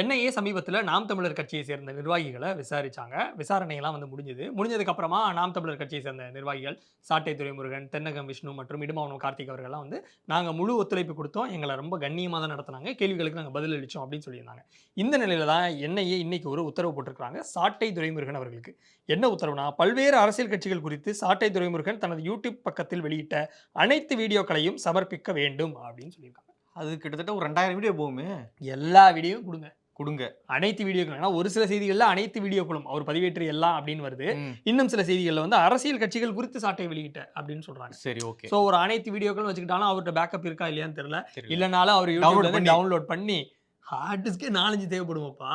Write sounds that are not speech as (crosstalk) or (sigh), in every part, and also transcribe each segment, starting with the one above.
NIA சமீபத்தில் நாம் தமிழர் கட்சியை சேர்ந்த நிர்வாகிகளை விசாரிச்சாங்க. விசாரணையெல்லாம் வந்து முடிஞ்சது. முடிஞ்சதுக்கு அப்புறமா நாம் தமிழர் கட்சியை சேர்ந்த நிர்வாகிகள் சாட்டை துரைமுருகன் தென்னகம் விஷ்ணு மற்றும் இடுமாவனம் கார்த்திக் அவர்கள்லாம் வந்து நாங்கள் முழு ஒத்துழைப்பு கொடுத்தோம். எங்களை ரொம்ப கண்ணியமாக தான் நடத்தினாங்க. கேள்விகளுக்கு நாங்கள் பதில் அளித்தோம் அப்படின்னு சொல்லியிருந்தாங்க. இந்த நிலையில தான் என்ஐஏ இன்னைக்கு ஒரு உத்தரவு போட்டிருக்காங்க சாட்டை துரைமுருகன் அவர்களுக்கு. என்ன உத்தரவுனா பல்வேறு அரசியல் கட்சிகள் குறித்து சாட்டை துரைமுருகன் தனது யூடியூப் பக்கத்தில் வெளியிட்ட அனைத்து வீடியோக்களையும் சமர்ப்பிக்க வேண்டும் அப்படின்னு சொல்லியிருக்காங்க. அது கிட்டத்தட்ட ஒரு ரெண்டாயிரம் வீடியோ போகுமே. எல்லா வீடியோவும் கொடுங்க. கொடுங்க. அனைத்து வீடியோக்களும். ஒரு சில செய்திகள்ல அனைத்து வீடியோக்களும் அவர் பதிவேற்று எல்லாம் அப்படின்னு வருது. இன்னும் சில செய்திகள்ல வந்து அரசியல் கட்சிகள் குறித்து சாட்டை வெளியிட்ட அப்படின்னு சொல்றாங்க. சரி ஓகே. சோ ஒரு அனைத்து வீடியோக்களும் வச்சுக்கிட்டாலும் அவர்கிட்ட பேக்கப் இருக்கா இல்லையான்னு தெரியல. இல்லனாலும் அவர் யூடியூப்ல. டவுன்லோட் பண்ணி. ஹார்ட் டிஸ்கே நாலஞ்சு தேவைப்படுமாப்பா?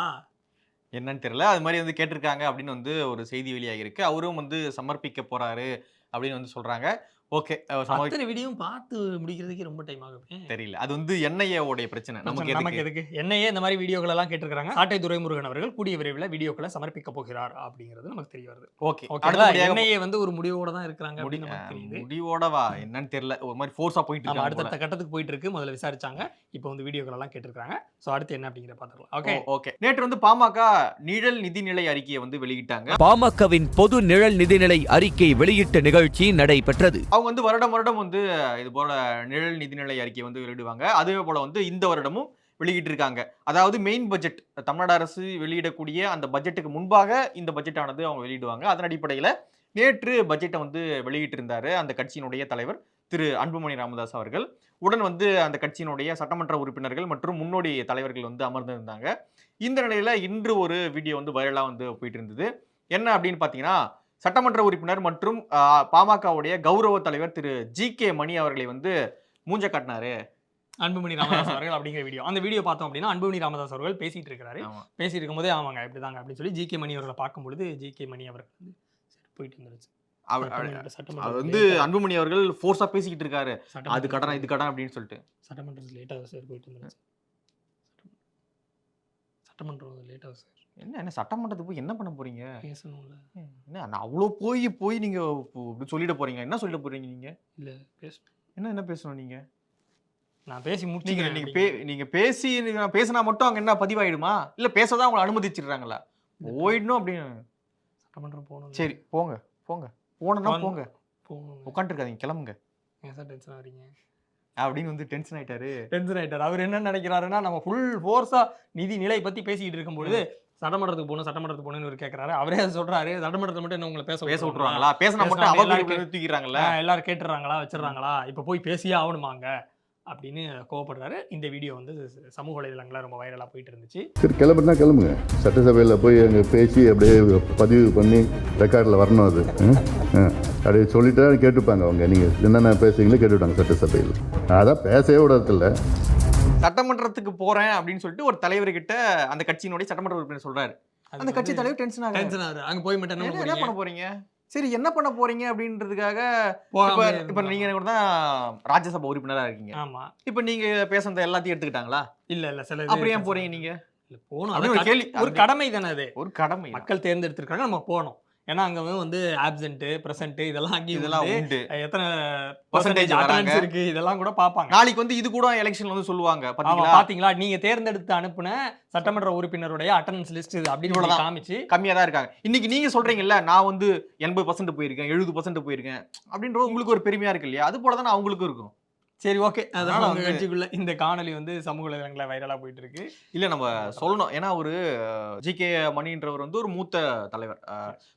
என்னன்னு தெரியல. அது மாதிரி வந்து கேட்டிருக்காங்க அப்படின்னு வந்து ஒரு செய்தி வெளியாகிருக்கு அவரும் வந்து சமர்ப்பிக்க போறாரு அப்படின்னு வந்து சொல்றாங்க. ஓகே. அத்தனை வீடியோவும் பார்த்து முடிக்கிறதுக்கே ரொம்ப டைம் ஆகுமே. தெரியல. அது வந்து என்ஐஏ உடைய பிரச்சனை. நமக்கு நமக்கு எதுக்கு? என்னையே இந்த மாதிரி வீடியோக்கள் எல்லாம் கேட்டிருக்காங்க சாட்டை துரைமுருகன் அவர்கள் கூடிய விரைவில் வீடியோக்களை சமர்ப்பிக்க போகிறார் அப்படிங்கிறது நமக்கு தெரிய வருது. ஓகே. அடுத்தபடியாக என்ஐஏ வந்து ஒரு முடிவோட தான் இருக்கிறாங்க முடி அப்படின்னு நமக்கு தெரியுது. முடிவோடவா? என்னன்னு தெரியல. ஒரு மாதிரி ஃபோர்ஸா போயிட்டு ஆமா இருக்காங்க அடுத்தடுத்த கட்டத்துக்கு போயிட்டு இருக்கு. முதல்ல விசாரிச்சாங்க. இப்போ வந்து வீடியோக்கள் எல்லாம் கேட்டிருக்காங்க சோ அடுத்து என்ன அப்படிங்கிற பாத்துக்கலாம் ஓகே ஓகே. நேற்று வந்து பாமக நிழல் நிதிநிலை அறிக்கையை வந்து வெளியிட்டாங்க. பாமகவின் பொது நிழல் நிதிநிலை அறிக்கை வெளியிட்ட நிகழ்ச்சி நடைபெற்றது. அவங்க வந்து வருடம் வருடம் வந்து இது போல நிழல் நிதிநிலை அறிக்கை வந்து வெளியிடுவாங்க. அதே போல வந்து இந்த வருடமும் வெளியிட்டிருக்காங்க. அதாவது மெயின் பட்ஜெட் தமிழ்நாடு அரசு வெளியிடக்கூடிய அந்த பட்ஜெட்டுக்கு முன்பாக இந்த பட்ஜெட்டானது அவங்க வெளியிடுவாங்க. அதன் அடிப்படையில் நேற்று பட்ஜெட்டை வந்து வெளியிட்டிருந்தார் அந்த கட்சியினுடைய தலைவர் திரு அன்புமணி ராமதாஸ் அவர்கள். உடன் வந்து அந்த கட்சியினுடைய சட்டமன்ற உறுப்பினர்கள் மற்றும் முன்னோடி தலைவர்கள் வந்து அமர்ந்திருந்தாங்க. இந்த நிலையில் இன்று ஒரு வீடியோ வந்து வைரலாக வந்து போயிட்டு இருந்தது என்ன அப்படின்னு பார்த்தீங்கன்னா சட்டமன்ற உறுப்பினர் மற்றும் பாமகவுடைய கௌரவ தலைவர் திரு. ஜி கே மணி அவர்களை வந்து மூஞ்ச காட்டினாரு. அன்புமணி ராமதாஸ் அவர்கள் அப்படிங்கிற வீடியோ. அந்த வீடியோ பார்த்தோம் அப்படின்னா அன்புமணி ராமதாஸ் அவர்கள் பேசிட்டு இருக்காரு ஆமா. பேசிட்டு இருக்கும்போதே ஆமாங்க இப்படிதாங்க அப்படின்னு சொல்லி ஜி கே மணி அவர்களை பார்க்கும்பொழுது ஜி கே மணி அவர்கள் போயிட்டு வந்துருச்சு. அவர் வந்து அன்புமணி அவர்கள் ஃபோர்ஸா பேசிக்கிட்டு இருக்காரு. அது கடன் இது கடன் அப்படின்னு சொல்லிட்டு. சட்டமன்றத்தில் லேட்டாக சார் போயிட்டு வந்துருச்சு. சட்டமன்றம் லேட்டாக சார் என்ன என்ன சட்டமன்றத்துக்கு போய் என்ன பண்ண போறீங்க? பேசணும்ல. என்ன நான் அவ்வளோ போய் போய் நீங்க இப்போ இப்படி சொல்லிட போறீங்க என்ன சொல்லிட போறீங்க நீங்க? இல்ல பேசணும் என்ன என்ன பேசணும் நீங்க? நான் பேசி முடிச்சுக்கிறேன் நீங்க பே நீங்க பேசி நீங்க பேசினா மட்டும் அங்க என்ன பதிவாயிடுமா? இல்ல பேசதான் உங்களை அனுமதிச்சிடுறாங்களா? போயிடணும் அப்படின்னு. சட்டமன்றம் போகணும் சரி போங்க போங்க. போனா வந்து- போங்க. உட்காந்துருக்காதீங்க கிளம்புங்க. ஏன் சார் டென்ஷன் ஆகிறீங்க? அப்படின்னு வந்து டென்ஷன் ஆயிட்டாரு. டென்ஷன் ஆயிட்டார். அவர் என்ன நினைக்கிறாருன்னா நம்ம ஃபுல் ஃபோர்ஸா நிதி நிலை பத்தி பேசிக்கிட்டு இருக்கும்பொழுது சட்டமன்றத்துக்கு போகணும் சட்டமன்றத்துக்கு போகணும்னு இவர் கேட்கறாரு அவரே அதை சொல்றாரு. சட்டமன்றத்தை மட்டும் என்ன உங்களை பேச பேச விட்டுருவாங்களா? விட்டுருவாங்களா? பேசினா மட்டும் தூக்கிறாங்கல்ல ஆ, எல்லாரும் கேட்டுறாங்களா? வச்சிடுறாங்களா? இப்போ போய் பேசியே ஆகணுமாங்க? அப்படின்னு கோவப்படுறாரு. இந்த வீடியோ வந்து சமூக வலைதளங்கள்ல ரொம்ப வைரலா போயிட்டு இருந்துச்சு. சரி கிளம்புனா கிளம்புங்க. சட்டசபையில் போய் அங்கே பேசி அப்படியே பதிவு பண்ணி ரெக்கார்டில் வரணும் அது. அப்படியே சொல்லிட்டா கேட்டுப்பாங்க அவங்க. நீங்கள் என்னென்ன பேசுறீங்களோ கேட்டுவிட்டாங்க சட்டசபையில். அதான் பேசவே விடறதில்ல சட்டமன்றத்துக்கு போறேன் அப்படின்னு சொல்லிட்டு ஒரு தலைவர்கிட்ட அந்த கட்சியினுடைய சட்டமன்ற உறுப்பினர் சொல்றாரு. அந்த கட்சி தலைவர் டென்ஷன் ஆகுது டென்ஷன் ஆகுது. அங்க போய் மட்டும் என்ன பண்ண போறீங்க? சரி என்ன பண்ண போறீங்க அப்படின்றதுக்காக இப்ப நீங்க கூட தான் ராஜ்யசபா உறுப்பினரா இருக்கீங்க. ஆமா. இப்ப நீங்க பேசுனத எல்லாத்தையும் எடுத்துக்கிட்டாங்களா? இல்ல இல்ல சில அப்புறம் ஏன் போறீங்க நீங்க? போகணும். அப்படி அது ஒரு கட- கேள்வி. ஒரு கடமை தானே அது. ஒரு கடமை. மக்கள் தேர்ந்தெடுத்திருக்காங்க நம்ம போகணும். ஏன்னா அங்க வந்து ஆப்சென்ட் பிரசன்ட் இதெல்லாம் அங்கேயும் இதெல்லாம் உண்டு. எத்தனை பர்சன்டேஜ். அட்டெண்டன்ஸ் இருக்கு இதெல்லாம் கூட பாப்பாங்க நாளைக்கு வந்து இது கூட எலெக்ஷன்ல வந்து சொல்லுவாங்க பாத்தீங்களா? நீங்க தேர்ந்தெடுத்து அனுப்புன சட்டமன்ற உறுப்பினருடைய அட்டெண்டன்ஸ் லிஸ்ட் இது அப்படின்னு. காமிச்சு. கம்மியா தான் இருக்காங்க. இன்னைக்கு நீங்க சொல்றீங்கல்ல நான் வந்து எண்பது பர்சன்ட் போயிருக்கேன் எழுபது பர்சன்ட் போயிருக்கேன் அப்படின்றது உங்களுக்கு ஒரு பெருமையா இருக்கு இல்லையா? அது போல தானே அவங்களுக்கும் இருக்கும். சரி ஓகே அதனால வந்து- கட்சிக்குள்ள இந்த காணொளி வந்து சமூக வலைதளங்கள வைரலா போயிட்டு இருக்கு இல்ல நம்ம சொல்லணும். ஏன்னா ஒரு ஜி கே மணின்றவர் வந்து ஒரு மூத்த தலைவர்.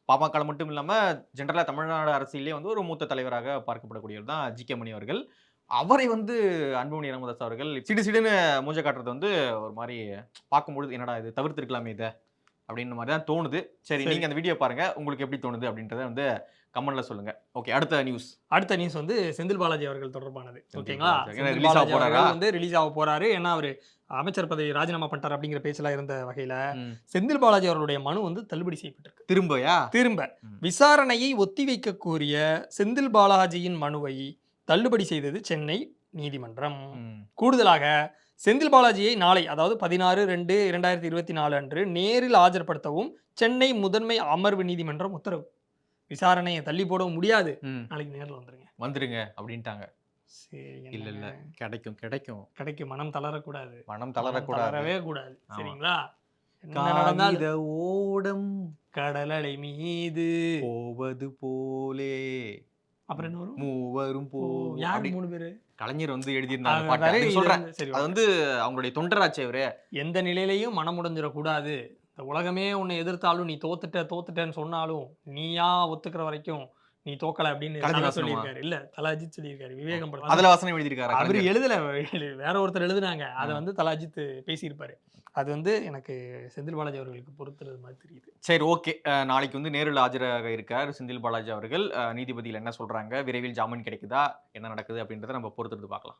பாமக மட்டும் இல்லாம ஜென்ரலா தமிழ்நாடு அரசியலே வந்து ஒரு மூத்த தலைவராக பார்க்கப்படக்கூடியவர் தான் ஜி கே மணி அவர்கள். அவரை வந்து அன்புமணி ராமதாஸ் அவர்கள் சிடு சிடுன்னு மூஞ்ச காட்டுறது வந்து ஒரு மாதிரி பார்க்கும்பொழுது என்னடா இது தவிர்த்திருக்கலாமே இதை? அப்படின்ற மாதிரி தான் தோணுது. சரி சரி. நீங்க அந்த வீடியோ பாருங்க. உங்களுக்கு எப்படி தோணுது அப்படின்றத வந்து கமெண்ட்ல சொல்லுங்க. ஓகே அடுத்த நியூஸ் அடுத்த நியூஸ் வந்து செந்தில் பாலாஜி அவர்கள் தொடர்பானது. ஓகேங்களா release ஆக போறாரா? வந்து ரிலீஸ் ஆக போறாரு. ஏன்னா அவர் அமைச்சர் பதவி ராஜினாமா பண்ணிட்டார் அப்படிங்கிற பேச்செல்லாம் இருந்த வகையில செந்தில் பாலாஜி அவர்களுடைய மனு வந்து தள்ளுபடி செய்யப்பட்டிருக்கு. திரும்பயா? திரும்ப. விசாரணையை ஒத்திவைக்க கோரிய செந்தில் பாலாஜியின் மனுவை தள்ளுபடி செய்தது சென்னை நீதிமன்றம். கூடுதலாக செந்தில் பாலாஜியை நாளை அதாவது பதினாறு ரெண்டு இரண்டாயிரத்தி இருபத்தி நாலு அன்று நேரில் ஆஜர்படுத்தவும் சென்னை முதன்மை அமர்வு நீதிமன்றம் உத்தரவு. விசாரணையை தள்ளி போடவும் முடியாது. நாளைக்கு நேரில் வந்துருங்க. வந்துருங்க அப்படின்ட்டாங்க. சரி இல்ல இல்ல? கிடைக்கும் கிடைக்கும். கிடைக்கும். மனம் தளரக்கூடாது. மனம் தளரக்கூடாது. தளரவே கூடாது. சரிங்களா? காகித ஓடம். கடலலை மீது. போவது போலே. அப்புறம் என்ன வரும்? மூவரும் போ யார் மூணு பேரு? கலைஞர் வந்து எழுதியிருந்தாங்க பாட்டு. சொல்றேன். அது வந்து அவங்களுடைய தொண்டராட்சி அவரு எந்த நிலையிலையும் மனம் உடைஞ்சிடக்கூடாது இந்த உலகமே உன்னை எதிர்த்தாலும் நீ தோத்துட்ட தோத்துட்டேன்னு சொன்னாலும் நீயா ஒத்துக்கிற வரைக்கும் நீ தோக்கல அப்படின்னு? சொல்லியிருக்காரு. இல்ல தல அஜித் சொல்லியிருக்காரு. விவேகம் படம் அதுல வசனம் எழுதியிருக்காரு அவரு. எழுதல வேற ஒருத்தர் எழுதுனாங்க. அதை. வந்து தல அஜித் பேசியிருப்பாரு. அது வந்து எனக்கு செந்தில் பாலாஜி அவர்களுக்கு பொறுத்துறது மாதிரி தெரியுது. சரி ஓகே. நாளைக்கு வந்து நேரில் ஆஜராக இருக்கார் செந்தில் பாலாஜி அவர்கள். அஹ், நீதிபதிகள் என்ன சொல்றாங்க? விரைவில் ஜாமீன் கிடைக்குதா? என்ன நடக்குது அப்படின்றத நம்ம பொறுத்திருந்து பார்க்கலாம்.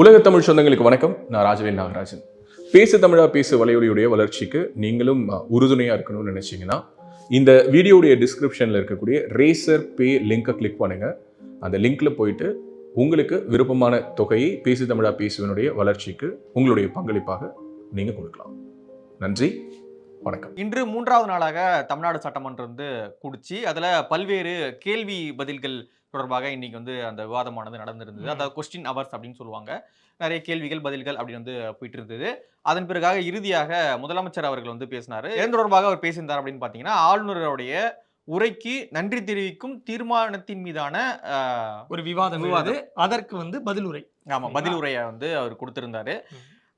உலக தமிழ் சொந்தங்களுக்கு வணக்கம். நான் ராஜவேல் நாகராஜன். பேசு தமிழா பேசு வலையொலியுடைய வளர்ச்சிக்கு நீங்களும் உறுதுணையாக இருக்கணும்னு நினச்சிங்கன்னா இந்த வீடியோடைய டிஸ்கிரிப்ஷனில் இருக்கக்கூடிய ரேசர் பே லிங்கை கிளிக் பண்ணுங்க. அந்த லிங்க்ல போயிட்டு உங்களுக்கு விருப்பமான தொகையை பேசு தமிழா பேசுவனுடைய வளர்ச்சிக்கு உங்களுடைய பங்களிப்பாக நீங்க கொடுக்கலாம். நன்றி. வணக்கம். இன்று மூன்றாவது நாளாக தமிழ்நாடு சட்டமன்றம் வந்து குடிச்சு அதில் பல்வேறு கேள்வி பதில்கள் தொடர்பாக இன்னைக்கு வந்து அந்த விவாதமானது நடந்திருந்தது. அதாவது கொஸ்டின் அவர்ஸ் அப்படின்னு சொல்லுவாங்க நிறைய கேள்விகள் பதில்கள் அப்படின்னு வந்து போயிட்டு இருந்தது அதன் பிறகாக இறுதியாக முதலமைச்சர் அவர்கள் வந்து பேசினாரு எதன் தொடர்பாக அவர் பேசியிருந்தார் அப்படின்னு பார்த்தீங்கன்னா ஆளுநருடைய உரைக்கு நன்றி தெரிவிக்கும் தீர்மானத்தின் மீதான ஒரு விவாதம் விவாதம். அதற்கு வந்து பதில் உரை ஆமா சரிங்களா? பதில் உரையை வந்து அவர் கொடுத்திருந்தாரு.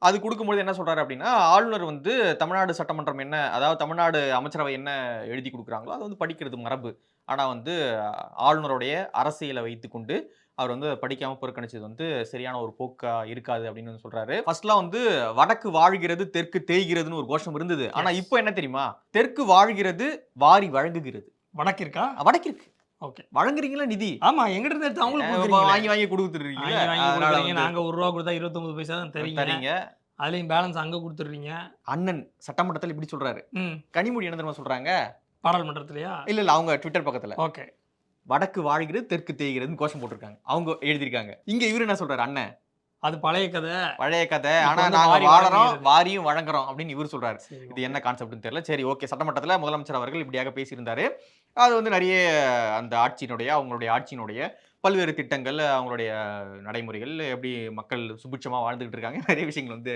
அது கொடுக்கும்போது என்ன சொல்றாரு அப்படின்னா ஆளுநர் வந்து தமிழ்நாடு சட்டமன்றம் என்ன அதாவது தமிழ்நாடு அமைச்சரவை என்ன எழுதி கொடுக்குறாங்களோ அது வந்து படிக்கிறது மரபு. ஆனா வந்து ஆளுநருடைய அரசியலை வைத்துக்கொண்டு அவர் வந்து அதை படிக்காம புறக்கணிச்சது வந்து சரியான ஒரு போக்கா இருக்காது அப்படின்னு வந்து சொல்றாரு. ஃபர்ஸ்ட்லாம் வந்து வடக்கு வாழ்கிறது தெற்கு தேய்கிறதுன்னு ஒரு கோஷம் இருந்தது. ஆனா Yes. இப்போ என்ன தெரியுமா? தெற்கு வாழ்கிறது வாரி வழங்குகிறது. வடக்கு இருக்கு ஓகே வழங்குறீங்களா நிதி? ஆமா எங்கிட்ட இருந்து எடுத்து அவங்களுக்கு. வாங்கி வாங்கி கொடுத்துருக்கீங்க நாங்க ஒரு ரூபா கொடுத்தா இருபத்தொன்பது பைசா தான் தரீங்க. அதுலயும் பேலன்ஸ் அங்க கொடுத்துடுறீங்க. அண்ணன் சட்டமன்றத்தில் இப்படி சொல்றாரு. கனிமொழி என்ன தெரியுமா சொல்றாங்க? பாராளுமன்றத்திலயா? இல்ல இல்ல அவங்க ட்விட்டர் பக்கத்துல. ஓகே வடக்கு வாழ்கிறது தெற்கு தேய்கிறதுன்னு கோஷம் போட்டிருக்காங்க. அவங்க எழுதியிருக்காங்க. இங்க இவரு என்ன சொல்றாரு? அண்ணன் அது பழைய கதை. பழைய கதை. ஆனா நாங்க வாழறோம். வாரியும் வழங்குறோம் அப்படின்னு இவர் சொல்றாரு. இது என்ன கான்செப்ட்னு தெரியல. சரி ஓகே. சட்டமன்றத்துல முதலமைச்சர் அவர்கள் இப்படியாக பேசியிருந்தாரு. அது வந்து நிறைய அந்த ஆட்சியினுடைய அவங்களுடைய ஆட்சியினுடைய பல்வேறு திட்டங்கள் அவங்களுடைய நடைமுறைகள் எப்படி மக்கள் சுபிட்சமா வாழ்ந்துகிட்டு இருக்காங்க (laughs) நிறைய விஷயங்கள் வந்து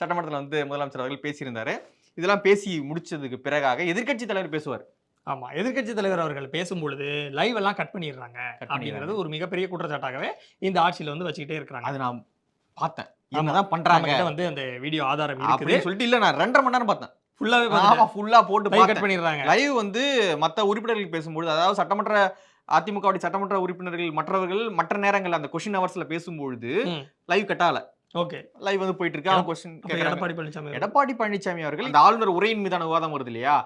சட்டமன்றத்துல வந்து முதலமைச்சர் அவர்கள் பேசியிருந்தாரு. இதெல்லாம் பேசி முடிச்சதுக்கு பிறகாக எதிர்க்கட்சி தலைவர் பேசுவார். ஆமா எதிர்க்கட்சி தலைவர் அவர்கள் பேசும்பொழுது லைவ் எல்லாம் கட் பண்ணிடுறாங்க பண்ணிடுறாங்க. அப்படிங்கிறது ஒரு மிகப்பெரிய குற்றச்சாட்டாகவே இந்த ஆட்சியில வந்து வச்சுக்கிட்டே இருக்கிறாங்க. அது நான் பார்த்தேன். என்னதான் பண்றாங்க. வந்து அந்த வீடியோ ஆதாரம் இருக்குது. சொல்லிட்டு இல்ல நான் ரெண்டரை மணி நேரம் பார்த்தேன். ஃபுல்லாவே ஆமா ஃபுல்லா போட்டு கட் பண்ணிடுறாங்க. லைவ் வந்து மத்த உறுப்பினர்கள் பேசும்பொழுது அதாவது சட்டமன்ற அதிமுக சட்டமன்ற உறுப்பினர்கள் மற்றவர்கள் மற்ற நேரங்கள் அந்த கொஸ்டின் அவர்ஸ்ல பேசும்பொழுது. Live கட்டால okay. லைவ் வந்து போயிட்டு இருக்கு. அவங்க கொஸ்டின் எடப்பாடி பழனிசாமி அவர்கள். எடப்பாடி பழனிசாமி அவர்கள் இந்த ஆளுநர் உரையின் மீதான விவாதம் வருது இல்லையா.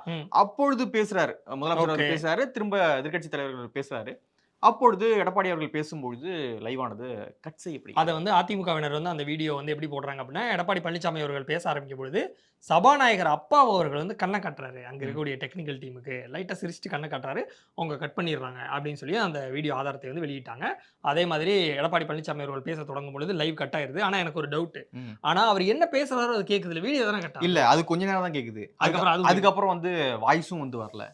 அப்பொழுது பேசுறாரு. முதலமைச்சர். பேசுறாரு. திரும்ப எதிர்க்கட்சி தலைவர்கள் பேசுறாரு. அப்பொழுது எடப்பாடி அவர்கள் பேசும்பொழுது லைவானது கட் செய்யப்படுகிறது. அதை வந்து அதிமுகவினர் வந்து அந்த வீடியோ வந்து எப்படி போடுறாங்க அப்படின்னா எடப்பாடி பழனிசாமி அவர்கள் பேச ஆரம்பிக்கும் பொழுது சபாநாயகர் அப்பா அவர்கள் வந்து கண்ணை காட்டுறாரு. அங்க இருக்கக்கூடிய டெக்னிக்கல் டீமுக்கு லைட்டா சிரிச்சுட்டு கண்ணை காட்டுறாரு. அவங்க கட் பண்ணிடுறாங்க அப்படின்னு சொல்லி அந்த வீடியோ ஆதாரத்தை வந்து வெளியிட்டாங்க. அதே மாதிரி எடப்பாடி பழனிசாமி அவர்கள் பேச தொடங்கும் பொழுது லைவ் கட் ஆயிருது. ஆனா எனக்கு ஒரு டவுட் ம். ஆனா அவர் என்ன பேசுறாரோ அது கேக்குது வீடியோ தானே கட் இல்ல அது கொஞ்ச நேரம் தான் கேக்குது. அதுக்கப்புறம் அதுக்கப்புறம் வந்து வாய்ஸும் வந்து வரல.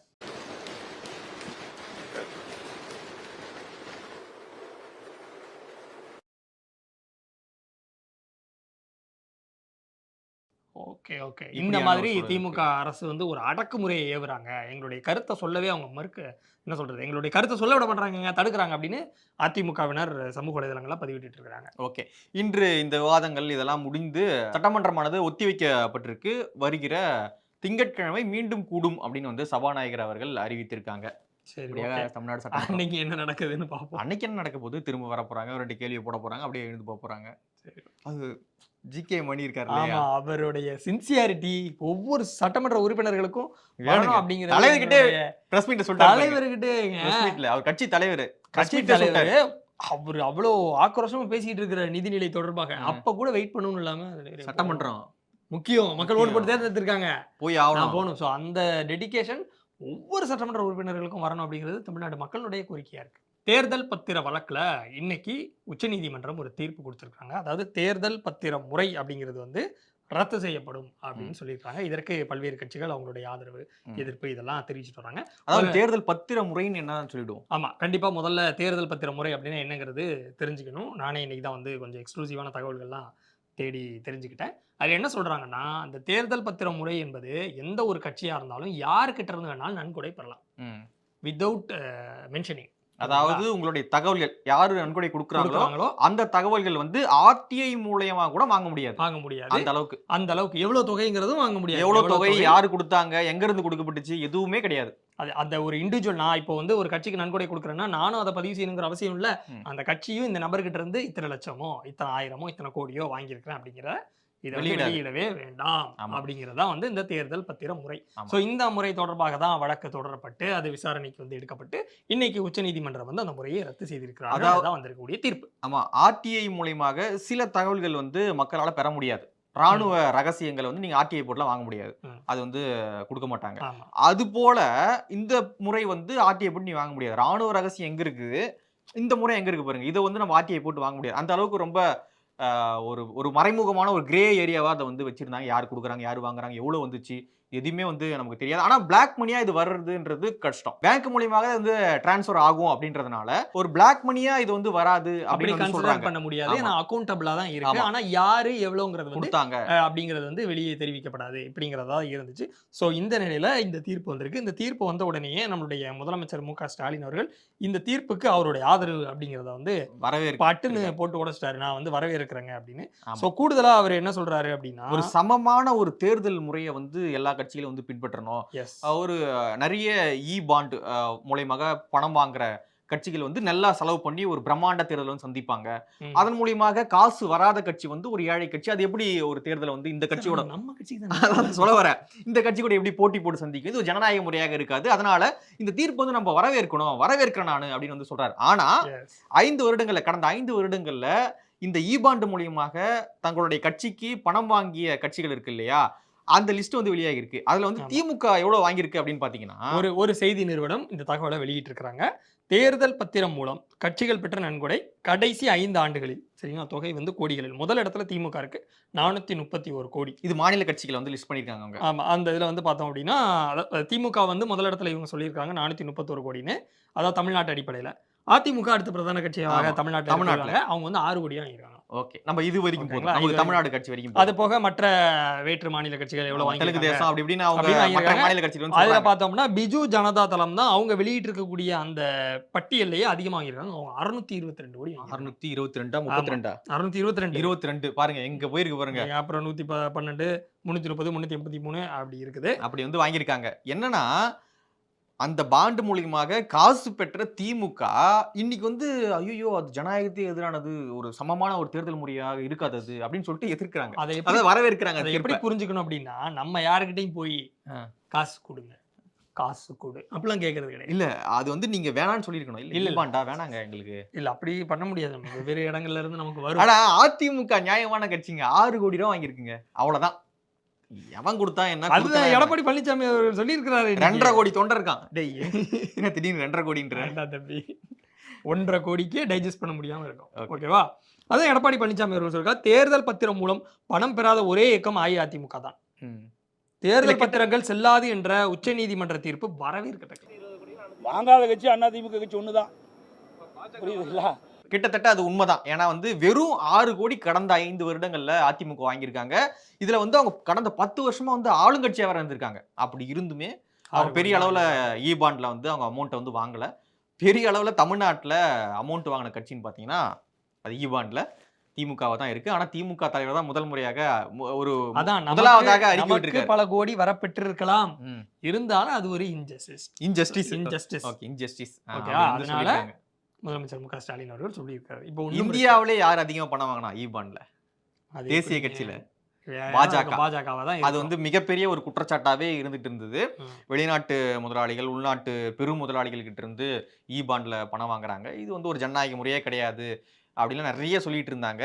Okay okay. இந்த மாதிரி திமுக அரசு வந்து ஒரு அடக்குமுறையை ஏவுறாங்க. எங்களுடைய கருத்தை சொல்லவே அவங்க மறுக்க என்ன சொல்றது எங்களுடைய கருத்தை சொல்ல விட மாட்டாங்க தடுக்கிறாங்க அப்படின்னு அதிமுகவினர் சமூக வலைதளங்கள பதிவிட்டு இருக்காங்க ஓகே. இன்று இந்த விவாதங்கள் இதெல்லாம் முடிந்து சட்டமன்றமானது ஒத்திவைக்கப்பட்டிருக்கு வருகிற திங்கட்கிழமை மீண்டும் கூடும் அப்படின்னு வந்து சபாநாயகர் அவர்கள் அறிவித்திருக்காங்க. தமிழ்நாடு சட்டமன்றம்? அன்னைக்கு என்ன நடக்குதுன்னு பார்ப்போம் அன்னைக்கு என்ன நடக்க போகுது? திரும்ப வர போறாங்க ரெண்டு கேள்வி போட போறாங்க அப்படியே எழுந்து போக போறாங்க. சரி. அது ஜிகே மணி இருக்காரு ஆமா அவருடைய சின்சியாரிட்டி ஒவ்வொரு சட்டமன்ற உறுப்பினர்களுக்கும் வரணும் வேணுங்க. அப்படிங்கிறது தலைவர்கிட்டே பிரஸ் மீட் சொல்லிட்டாரு தலைவர்கிட்டேங்க பிரஸ் மீட்ல அவர் கட்சி தலைவர். கட்சி தலைவர். அவர் அவ்வளோ ஆக்ரோஷமா பேசிட்டு இருக்கிற நிதிநிலை தொடர்பாக. அப்ப கூட வெயிட் பண்ணணும் இல்லாம சட்டமன்றம். முக்கியம். மக்கள் ஓட்டு போட்டு. தேர்ந்தெடுத்திருக்காங்க. போய் ஆகணும். போகணும். ஸோ அந்த டெடிகேஷன் ஒவ்வொரு சட்டமன்ற உறுப்பினர்களுக்கும் வரணும் அப்படிங்கிறது தமிழ்நாடு மக்களுடைய கோரிக்கையா இருக்கு. தேர்தல் பத்திர வழக்குல இன்னைக்கு உச்சநீதிமன்றம் ஒரு தீர்ப்பு கொடுத்துருக்காங்க அதாவது தேர்தல் பத்திர முறை அப்படிங்கிறது வந்து ரத்து செய்யப்படும் அப்படின்னு சொல்லியிருக்காங்க இதற்கு பல்வேறு கட்சிகள் அவங்களுடைய ஆதரவு. எதிர்ப்பு இதெல்லாம் தெரிவிச்சிட்டு வராங்க. அதாவது தேர்தல் பத்திர முறைன்னு என்னன்னு சொல்லிடுவோம்? ஆமா கண்டிப்பா முதல்ல தேர்தல் பத்திர முறை அப்படின்னா என்னங்கிறது தெரிஞ்சுக்கணும். நானே இன்னைக்கு தான் வந்து கொஞ்சம் எக்ஸ்க்ளூசிவான தகவல்கள்லாம் தேடி தெரிஞ்சுக்கிட்டேன். அது என்ன சொல்றாங்கன்னா அந்த தேர்தல் பத்திர முறை என்பது எந்த ஒரு கட்சியா இருந்தாலும் யாருக்கிட்ட இருந்து வேணாலும் நன்கொடை பெறலாம். வித்தவுட் மென்ஷனிங் அதாவது உங்களுடைய தகவல்கள் யாரு நன்கொடை கொடுக்குறாங்களோ அந்த தகவல்கள் வந்து ஆர்டிஐ மூலியமா கூட வாங்க முடியாது. வாங்க முடியாது. அந்த அளவுக்கு. அந்த அளவுக்கு எவ்வளவு தொகைங்கிறதும் வாங்க முடியாது. எவ்வளவு தொகை யாரு கொடுத்தாங்க எங்க இருந்து கொடுக்கப்பட்டுச்சு எதுவுமே கிடையாது. அது அந்த ஒரு இண்டிவிஜுவல் நான் இப்போ வந்து ஒரு கட்சிக்கு நன்கொடை கொடுக்குறேன்னா நானும் அதை பதிவு செய்யணுங்கிற அவசியம் இல்ல. அந்த கட்சியும் இந்த நபர்கிட்ட இருந்து இத்தனை லட்சமோ இத்தனை ஆயிரமோ இத்தனை கோடியோ வாங்கியிருக்கிறேன் அப்படிங்கிற இதை. வெளியிடவே வேண்டாம். அப்படிங்கிறதா வந்து இந்த தேர்தல் பத்திர முறை. ஸோ இந்த முறை தொடர்பாக தான் வழக்கு தொடரப்பட்டு அது விசாரணைக்கு வந்து எடுக்கப்பட்டு இன்னைக்கு உச்சநீதிமன்றம் வந்து அந்த முறையை ரத்து செய்திருக்கிறாங்க. அதாவது- வந்திருக்கக்கூடிய தீர்ப்பு. ஆமா ஆர்டிஐ மூலியமாக சில தகவல்கள் வந்து மக்களால பெற முடியாது. ராணுவ ரகசியங்களை வந்து நீங்க ஆர்டிஐ போர்ட்ல வாங்க முடியாது. அது வந்து கொடுக்க மாட்டாங்க. அது போல இந்த முறை வந்து ஆர்டிஐ போட்டு நீ வாங்க முடியாது. ராணுவ ரகசியம் எங்க இருக்குது? இந்த முறை எங்க இருக்கு பாருங்க. இதை வந்து நம்ம ஆர்டிஐ போட்டு வாங்க முடியாது. அந்த அளவுக்கு ரொம்ப ஒரு ஒரு மறைமுகமான ஒரு கிரே ஏரியாவாக அதை வந்து வச்சிருந்தாங்க. யார் கொடுக்குறாங்க யார் வாங்குறாங்க எவ்வளோ வந்துச்சு எதுவுமே வந்து நமக்கு தெரியாது. ஆனா பிளாக் மணியா இது வர்றதுன்றது கஷ்டம். பேங்க் மூலியமாக வந்து டிரான்ஸ்ஃபர் ஆகும் அப்படின்றதுனால ஒரு பிளாக் மணியா இது வந்து வராது அப்படி அப்படின்னு சொல்றாங்க. பண்ண முடியாது. ஏன்னா அக்கௌண்டபிளா தான் இருக்கு. ஆமா. ஆனா யாரு எவ்வளவுங்கிறது வந்து கொடுத்தாங்க. அப்படிங்கிறது வந்து வெளியே தெரிவிக்கப்படாது இப்படிங்கிறதா இருந்துச்சு. ஸோ இந்த நிலையில இந்த தீர்ப்பு வந்திருக்கு. இந்த தீர்ப்பு வந்த உடனேயே நம்மளுடைய முதலமைச்சர் மு ஸ்டாலின் அவர்கள் இந்த தீர்ப்புக்கு அவருடைய ஆதரவு அப்படிங்கிறத வந்து வரவேற்பு பட்டுன்னு போட்டு உடைச்சிட்டாரு நான் வந்து வரவேற்கிறேங்க அப்படின்னு. ஸோ கூடுதலா அவர் என்ன சொல்றாரு அப்படின்னா ஒரு சமமான ஒரு தேர்தல் முறையை வந்து எல்லா கட்சிகளும் வந்து பின்பற்றணும். ஒரு நிறைய இ பாண்ட் மூலியமாக பணம் வாங்குற கட்சிகள் வந்து நல்லா செலவு பண்ணி ஒரு பிரம்மாண்ட தேர்தல் வந்து சந்திப்பாங்க. அதன் மூலியமாக காசு வராத கட்சி வந்து ஒரு ஏழை கட்சி அது எப்படி ஒரு தேர்தலை வந்து இந்த கட்சியோட நம்ம கட்சி சொல்ல வரேன். இந்த கட்சி கூட எப்படி போட்டி போட்டு சந்திக்கும்? இது ஒரு ஜனநாயக முறையாக இருக்காது. அதனால இந்த தீர்ப்பு வந்து நம்ம வரவேற்கணும். வரவேற்கிறேன் நானு அப்படின்னு வந்து சொல்றாரு. ஆனா ஐந்து வருடங்கள்ல கடந்த ஐந்து வருடங்கள்ல இந்த இ பாண்ட் மூலியமாக தங்களுடைய கட்சிக்கு பணம் வாங்கிய கட்சிகள் இருக்கு இல்லையா? அந்த லிஸ்ட் வந்து வெளியாகி இருக்கு அதுல வந்து. திமுக எவ்வளவு வாங்கியிருக்கு அப்படின்னு பாத்தீங்கன்னா ஒரு ஒரு செய்தி நிறுவனம் இந்த தகவலை வெளியிட்டிருக்கிறாங்க. தேர்தல் பத்திரம் மூலம் கட்சிகள் பெற்ற நன்கொடை கடைசி ஐந்து ஆண்டுகளில் சரிங்களா தொகை வந்து கோடிகளில். முதல் இடத்துல திமுக இருக்கு. நானூத்தி முப்பத்தி ஒரு கோடி. இது மாநில கட்சிகளை வந்து லிஸ்ட் பண்ணிருக்காங்க அவங்க. ஆமா அந்த இதுல வந்து பார்த்தோம் அப்படின்னா திமுக வந்து முதல் இடத்துல இவங்க சொல்லியிருக்காங்க நானூத்தி முப்பத்தொரு கோடின்னு. அதாவது தமிழ்நாட்டு அடிப்படையில. அதிமுக அடுத்த பிரதான கட்சியாக ஆமா. தமிழ்நாட்டில் அவங்க வந்து ஆறு கோடி வாங்கியிருக்காங்க. ஓகே. நம்ம இது வரைக்கும் போதும்? நமக்கு தமிழ்நாடு கட்சி வரைக்கும் அது. போக மற்ற வேற்று மாநில கட்சிகள் எவ்வளவு தெலுங்கு தேசம் அப்படி இப்படின்னு அவங்க. மாநில கட்சிகள் அதுல. பார்த்தோம்னா பிஜு ஜனதா தளம் தான் அவங்க வெளியிட்டு இருக்கக்கூடிய அந்த பட்டியல்லையே அதிகமாக வாங்கியிருக்காங்க. அவங்க அறுநூத்தி இருபத்தி ரெண்டு கோடி அறுநூத்தி இருபத்தி ரெண்டா முப்பத்தி ரெண்டா அறுநூத்தி இருபத்தி ரெண்டு இருபத்தி ரெண்டு பாருங்க எங்க போயிருக்கு பாருங்க. அப்புறம் நூத்தி பன்னெண்டு முன்னூத்தி முப்பது முன்னூத்தி எண்பத்தி மூணு அப்படி இருக்குது. அப்படி வந்து வாங்கியிருக்காங்க. என்னன்னா அந்த பாண்டு மூலியமாக காசு பெற்ற திமுக இன்னைக்கு வந்து ஐயோ அது ஜனநாயகத்துக்கு எதிரானது ஒரு சமமான ஒரு தேர்தல் முறையாக இருக்காது அது அப்படின்னு சொல்லிட்டு எதிர்க்கிறாங்க. அதை வரவேற்கிறாங்க அதை எப்படி. புரிஞ்சுக்கணும் அப்படின்னா நம்ம யாருக்கிட்டையும் போய். காசு கொடுங்க. காசு கொடு. அப்படிலாம் கேட்கறது கிடையாது. இல்ல அது வந்து நீங்க வேணாம்னு சொல்லிருக்கணும் இல்ல இல்ல, இல்ல. இல்ல. பாண்டா வேணாங்க எங்களுக்கு. இல்ல அப்படி பண்ண முடியாது. நம்ம வெவ்வேறு இடங்கள்ல இருந்து நமக்கு வரும். ஆனா அதிமுக நியாயமான கட்சிங்க. ஆறு கோடி ரூபா வாங்கியிருக்குங்க. அவ்வளவுதான். எவன் கொடுத்தா என்ன அதுதான்? எடப்பாடி பழனிசாமி அவர் சொல்லியிருக்கிறாரு. ரெண்டரை கோடி தொண்டர் இருக்கான். டேய் (laughs) என்ன திடீர்னு ரெண்டரை கோடின்ற? தம்பி. ஒன்றரை கோடிக்கே டைஜஸ்ட் பண்ண முடியாம இருக்கும். ஓகேவா? அதான் எடப்பாடி பழனிசாமி அவர்கள் சொல்றாரு. தேர்தல் பத்திரம் மூலம் பணம் பெறாத ஒரே இயக்கம் அஇஅதிமுக தான். ம். தேர்தல் பத்திரங்கள் செல்லாது என்ற உச்சநீதிமன்ற தீர்ப்பு வரவேற்கத்தக்கது. வாங்காத கட்சி அண்ணா திமுக கட்சி ஒன்று தான் புரியுதுங்களா? கிட்டத்தட்ட அது உண்மைதான். ஏன்னா வந்து வெறும் ஆறு கோடி கடந்த ஐந்து வருடங்கள்ல அதிமுக வாங்கியிருக்காங்க. இதுல வந்து அவங்க கடந்த பத்து வருஷமா வந்து ஆளுங்கட்சியா வேற இருந்திருக்காங்க. அப்படி இருந்துமே அவங்க பெரிய அளவுல இ பாண்ட்ல வந்து அவங்க அமௌண்ட்டை வந்து வாங்கல. பெரிய அளவுல தமிழ்நாட்டுல அமௌண்ட் வாங்கின கட்சின்னு பாத்தீங்கன்னா அது இ பாண்ட்ல திமுகவா தான் இருக்கு. ஆனா திமுக தலைவர் தான் முதல் முறையாக ஒரு அதான் முதலாவதாக விட்டிருக்காரு. பல கோடி வரப்பெற்றிருக்கலாம். இருந்தாலும் அது ஒரு injustice injustice injustice okay injustice Okay, அதனால முதலமைச்சர் மு க ஸ்டாலின் அவர்கள் சொல்லியிருக்காரு இப்போ இந்தியாவிலே யார் அதிகமா பணம் வாங்கினா அது தேசிய? கட்சியில பாஜக. பாஜகவா தான் அது. வந்து மிகப்பெரிய ஒரு குற்றச்சாட்டாவே இருந்துட்டு இருந்தது. வெளிநாட்டு முதலாளிகள் உள்நாட்டு பெரும் முதலாளிகள் கிட்ட இருந்து இ பாண்ட்ல பணம் வாங்குறாங்க இது வந்து ஒரு ஜனநாயக முறையே கிடையாது அப்படிலாம் நிறைய சொல்லிட்டு இருந்தாங்க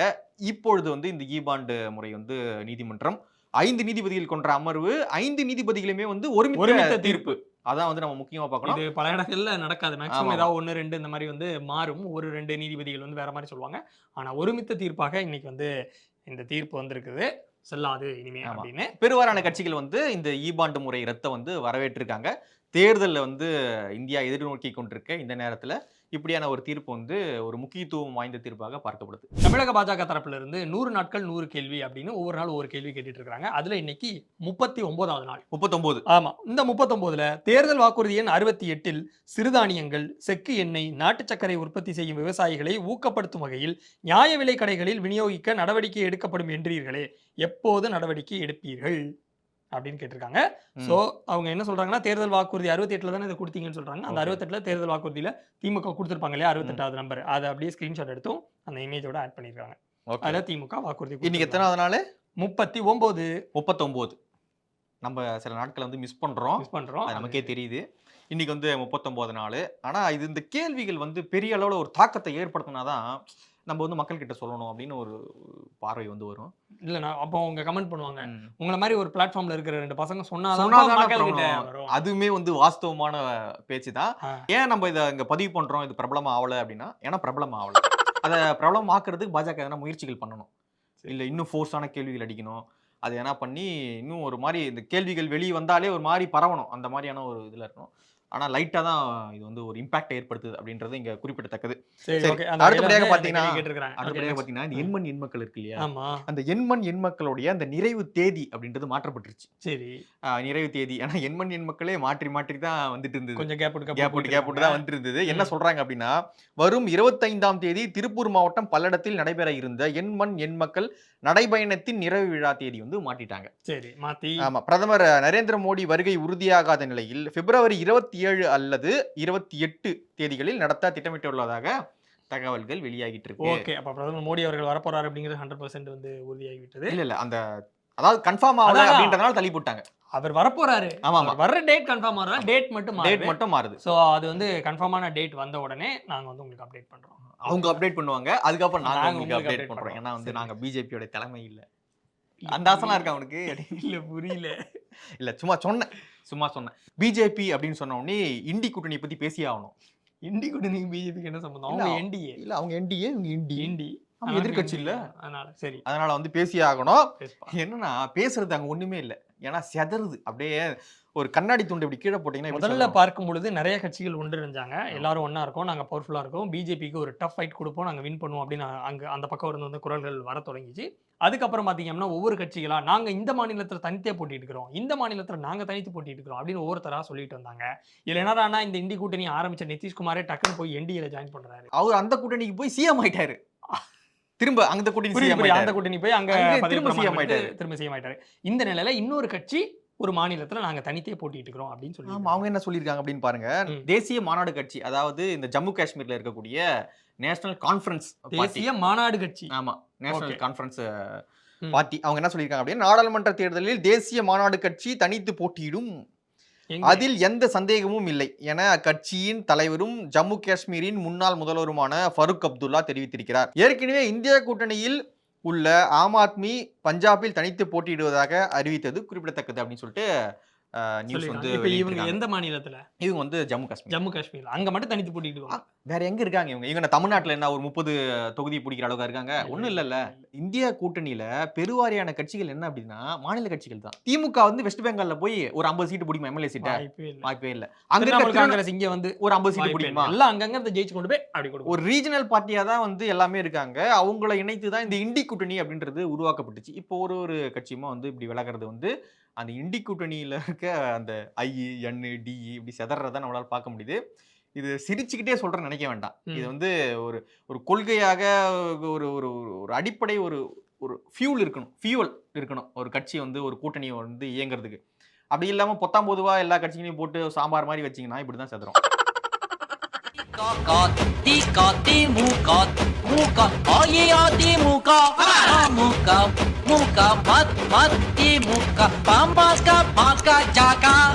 இப்பொழுது வந்து இந்த இ பாண்டு முறை வந்து நீதிமன்றம் ஐந்து நீதிபதிகள் கொண்ட அமர்வு ஐந்து நீதிபதிகளுமே வந்து ஒருமித்த தீர்ப்பு. அதான் வந்து நம்ம முக்கியமா பார்க்கணும். இது பல இடங்கள்ல நடக்காது. மேக்ஸிமம். ஏதாவது ஒன்று ரெண்டு இந்த மாதிரி வந்து மாறும். ஒரு ரெண்டு நீதிபதிகள் வந்து வேற மாதிரி சொல்லுவாங்க. ஆனா ஒருமித்த தீர்ப்பாக இன்னைக்கு வந்து இந்த தீர்ப்பு வந்திருக்குது. செல்லாது இனிமே. அப்படின்னு. பெருவாரியான கட்சிகள் வந்து இந்த ஈபாண்டு முறை ரத்தை வந்து வரவேற்றிருக்காங்க. தேர்தலில் வந்து இந்தியா எதிர்நோக்கி கொண்டிருக்க இந்த நேரத்தில் இப்படியான ஒரு தீர்ப்பு வந்து ஒரு முக்கியத்துவம் வாய்ந்த தீர்ப்பாக பார்க்கப்படுது. தமிழக பாஜக தரப்புல இருந்து நூறு நாட்கள் நூறு கேள்வி அப்படின்னு ஒவ்வொரு நாள் ஒவ்வொரு கேள்வி கேட்டுட்டு இருக்காங்க அதுல இன்னைக்கு முப்பத்தி ஒன்பதாவது நாள். முப்பத்தொம்போது. ஆமா. இந்த முப்பத்தொன்பதுல தேர்தல் வாக்குறுதி எண் அறுபத்தி எட்டில் சிறுதானியங்கள் செக்கு எண்ணெய் நாட்டு சர்க்கரை உற்பத்தி செய்யும் விவசாயிகளை ஊக்கப்படுத்தும் வகையில் நியாய விலை கடைகளில் விநியோகிக்க நடவடிக்கை எடுக்கப்படும் என்றீர்களே. எப்போது நடவடிக்கை எடுப்பீர்கள்? அப்படின்னு கேட்டிருக்காங்க. சோ அவங்க என்ன சொல்றாங்கன்னா தேர்தல் வாக்குறுதி அறுபத்தி எட்டுல தானே இதை கொடுத்தீங்கன்னு சொல்றாங்க. அந்த. அறுபத்தெட்டுல தேர்தல் வாக்குறுதியில திமுக கொடுத்திருப்பாங்க இல்லையா? அறுபத்தெட்டாவது நம்பர் அதை அப்படியே ஸ்கிரீன்ஷாட் எடுத்தும் அந்த இமேஜோட ஆட் பண்ணிருக்காங்க. அதுல திமுக வாக்குறுதி இன்னைக்கு எத்தனாவது நாள்? முப்பத்தி ஒன்பது முப்பத்தொம்போது. நம்ம சில நாட்களை வந்து மிஸ் பண்றோம். மிஸ் பண்றோம். நமக்கே தெரியுது. இன்னைக்கு வந்து முப்பத்தொம்போது நாள். ஆனா இது இந்த கேள்விகள் வந்து பெரிய அளவுல ஒரு தாக்கத்தை ஏற்படுத்தினாதான் நம்ம வந்து மக்கள்கிட்ட சொல்லணும் அப்படின்னு ஒரு பார்வை வந்து வரும். இல்ல நான் அப்போ அவங்க கமெண்ட் பண்ணுவாங்க. உங்களை மாதிரி ஒரு பிளாட்ஃபார்ம்ல இருக்கிற ரெண்டு பசங்க சொன்னாதான் அதுவுமே வந்து வாஸ்தவமான பேச்சு தான். ஏன் நம்ம இதை இங்க பதிவு பண்றோம்? இது பிரபலம் ஆகல அப்படின்னா ஏன்னா பிரபலம் ஆகல. அதை பிரபலம் ஆக்குறதுக்கு பாஜக எதனா முயற்சிகள் பண்ணணும். இல்ல இன்னும் ஃபோர்ஸான கேள்விகள் அடிக்கணும். அது என்ன பண்ணி இன்னும் ஒரு மாதிரி இந்த கேள்விகள் வெளியே வந்தாலே ஒரு மாதிரி பரவணும். அந்த மாதிரியான ஒரு இதுல இருக்கணும். ஆனா லைட்டா தான் இது வந்து ஒரு இம்பாக்ட் ஏற்படுத்துது அப்படின்றது இங்க குறிப்பிடத்தக்கது. அடுத்தபடியாக பாத்தீங்கன்னா இந்த எண்மண் எண்மக்கள் இருக்கு இல்லையா? அந்த எண்மண் எண்மக்களுடைய அந்த நிறைவு தேதி அப்படின்றது மாற்றப்பட்டுருச்சு. சரி. நிறைவு தேதி. ஏன்னா எண்மண் எண்மக்களே மாற்றி மாற்றி தான் வந்துட்டு இருந்தது. கொஞ்சம் கேப் கேப் விட்டு கேப் விட்டு தான் வந்துட்டு இருந்தது. என்ன. சொல்றாங்க அப்படின்னா வரும் இருபத்தைந்தாம் தேதி திருப்பூர் மாவட்டம் பல்லடத்தில் நடைபெற இருந்த எண்மண் எண்மக்கள் நடைபயணத்தின் நிறைவு விழா தேதி வந்து மாட்டிட்டாங்க சரி மாத்தி. ஆமா. பிரதமர் நரேந்திர மோடி வருகை உறுதியாகாத நிலையில் பிப்ரவரி இருபத்தி ஏழு அல்லது இருபத்தி எட்டு தேதிகளில் நடத்த திட்டமிட்டுள்ளதாக தகவல்கள் வெளியாகிட்டு இருக்கு ஓகே அப்ப பிரதமர் மோடி அவர்கள் வரப்போறாரு அப்படிங்கிறது ஹண்ட்ரட் பர்சன்ட் வந்து உறுதியாகி விட்டது இல்ல இல்ல அந்த அதாவது கன்ஃபார்ம் ஆகல அதான். அப்படின்றதுனால தள்ளி போட்டாங்க. அவர் வரப்போறாரு. ஆமா வர்ற டேட் கன்ஃபார்ம் ஆறா டேட் மட்டும் டேட் மட்டும் மாறுது. சோ அது வந்து கன்ஃபார்மான டேட் வந்த உடனே நாங்க வந்து உங்களுக்கு அப்டேட் பண்றோம். அவங்க அப்டேட் பண்ணுவாங்க. அதுக்கப்புறம் நாங்க உங்களுக்கு அப்டேட் பண்றோம். ஏன்னா வந்து. நாங்க பிஜேபியோட தலைமை இல்ல. அந்த ஆசைலாம் இருக்கா அவனுக்கு இல்ல புரியல. இல்ல சும்மா சொன்னேன். சும்மா சொன்னேன். பிஜேபி அப்படின்னு சொன்ன உடனே இண்டி கூட்டணி பத்தி பேசியே ஆகணும். இண்டி கூட நீங்க பிஜேபிக்கு என்ன சம்பந்தம்? அவங்க என்டிஏ இல்ல அவங்க என்டிஏ இவங்க இண்டி இண்டி அவங்க எதிர்க்கட்சி இல்ல. அதனால சரி. அதனால வந்து பேசியே ஆகணும். என்னன்னா பேசுறது அங்க ஒண்ணுமே இல்ல. ஏன்னா செதறுது. அப்படியே ஒரு கண்ணாடி துண்டு இப்படி கீழே போட்டீங்கன்னா முதல்ல? பார்க்கும் பொழுது நிறைய கட்சிகள் ஒன்றிணைஞ்சாங்க எல்லாரும் ஒண்ணா இருக்கோம். நாங்க பவர்ஃபுல்லா இருக்கோம். பிஜேபிக்கு ஒரு டஃப் ஃபைட் கொடுப்போம். நாங்க வின் பண்ணுவோம் அப்படின்னு அங்க அந்த பக்கம் இருந்து வந்து குரல்கள் வர தொடங்கிச்சு. அதுக்கப்புறம் பாத்தீங்கன்னா ஒவ்வொரு கட்சிகளா நாங்க இந்த மாநிலத்துல தனித்தே போட்டிட்டு இருக்கிறோம். இந்த மாநிலத்துல நாங்க தனித்து போட்டிட்டு இருக்கிறோம் அப்படின்னு ஒவ்வொருத்தரா சொல்லிட்டு வந்தாங்க. இதுல என்னடான்னா இந்த இந்தி கூட்டணி ஆரம்பிச்ச நிதிஷ்குமாரே டக்குன்னு போய் என்டிஏல ஜாயின் பண்றாரு. அவர் அந்த கூட்டணிக்கு போய் சிஎம் ஆயிட்டாரு. திரும்ப அந்த கூட்டணி சிஎம். அந்த கூட்டணி போய் அங்க திரும்ப எடுத்து ஆயிட்டாரு. திரும்ப சிஎம் ஆயிட்டாரு. இந்த நிலையில இன்னொரு கட்சி ஒரு மாநிலத்துல நாங்க தனித்தே போட்டிட்டு இருக்கிறோம் அப்படின்னு சொல்லி அவங்க என்ன சொல்லியிருக்காங்க அப்படின்னு பாருங்க. தேசிய மாநாடு கட்சி அதாவது இந்த ஜம்மு காஷ்மீர்ல இருக்கக்கூடிய நேஷனல் கான்ஃபரன்ஸ் தேசிய மாநாடு கட்சி ஆமா நேஷனல். கான்ஃபரன்ஸ். பார்ட்டி அவங்க என்ன சொல்லியிருக்காங்க அப்படின்னா நாடாளுமன்ற தேர்தலில் தேசிய மாநாடு கட்சி தனித்து போட்டியிடும்? அதில் எந்த சந்தேகமும் இல்லை என அக்கட்சியின் தலைவரும் ஜம்மு காஷ்மீரின் முன்னாள் முதல்வருமான ஃபருக் அப்துல்லா தெரிவித்திருக்கிறார் ஏற்கனவே இந்திய கூட்டணியில் உள்ள ஆம் ஆத்மி பஞ்சாபில் தனித்து போட்டியிடுவதாக அறிவித்தது குறிப்பிடத்தக்கது அப்படின்னு சொல்லிட்டு நியூஸ் வந்து இவங்க. எந்த மாநிலத்துல? இவங்க வந்து ஜம்மு காஷ்மீர். ஜம்மு காஷ்மீர் அங்க மட்டும் தனித்து போட்டிட்டு இருக்காங்க. வேற எங்க இருக்காங்க இவங்க? இவங்க தமிழ்நாட்டுல என்ன ஒரு முப்பது தொகுதி பிடிக்கிற அளவுக்கு இருக்காங்க? ஒண்ணும் இல்லல்ல. இந்திய கூட்டணியில பெருவாரியான கட்சிகள் என்ன அப்படின்னா மாநில கட்சிகள் தான். திமுக வந்து வெஸ்ட் பெங்கால்ல போய் ஒரு ஐம்பது சீட்டு பிடிக்குமா எம்எல்ஏ சீட்டை? வாய்ப்பே இல்ல. இல்ல. அங்க இருக்க காங்கிரஸ் இங்க வந்து ஒரு ஐம்பது சீட்டு பிடிக்குமா? இல்ல. எல்லாம் அங்கங்க இருந்து ஜெயிச்சு கொண்டு போய் அப்படி ஒரு ரீஜனல் பார்ட்டியா தான் வந்து எல்லாமே இருக்காங்க. அவங்கள இணைத்து தான் இந்த இண்டி கூட்டணி அப்படின்றது உருவாக்கப்பட்டுச்சு. இப்போ ஒரு ஒரு கட்சியுமா வந்து இப்படி விலகிறது வந்து அந்த இண்டி கூட்டணியில இருக்க அந்த ஐ என் டி இப்படி செதறத நம்மளால பார்க்க முடியுது. இது சிரிச்சுக்கிட்டே சொல்றேன்னு நினைக்க வேண்டாம். இது வந்து ஒரு ஒரு கொள்கையாக ஒரு ஒரு ஒரு- ஒரு அடிப்படை ஒரு ஒரு ஃபியூல் இருக்கணும். ஃபியூவல் இருக்கணும். ஒரு கட்சி வந்து ஒரு கூட்டணியை வந்து இயங்குறதுக்கு. அப்படி இல்லாம பொத்தாம் பொதுவா எல்லா கட்சிகளையும் போட்டு சாம்பார் மாதிரி வச்சீங்கன்னா இப்படிதான் செதறும். మూక ఆయి ఆది మూక మూక మూక మత్ మత్ ఈ మూక పాంబాస్క మాస్క జాకా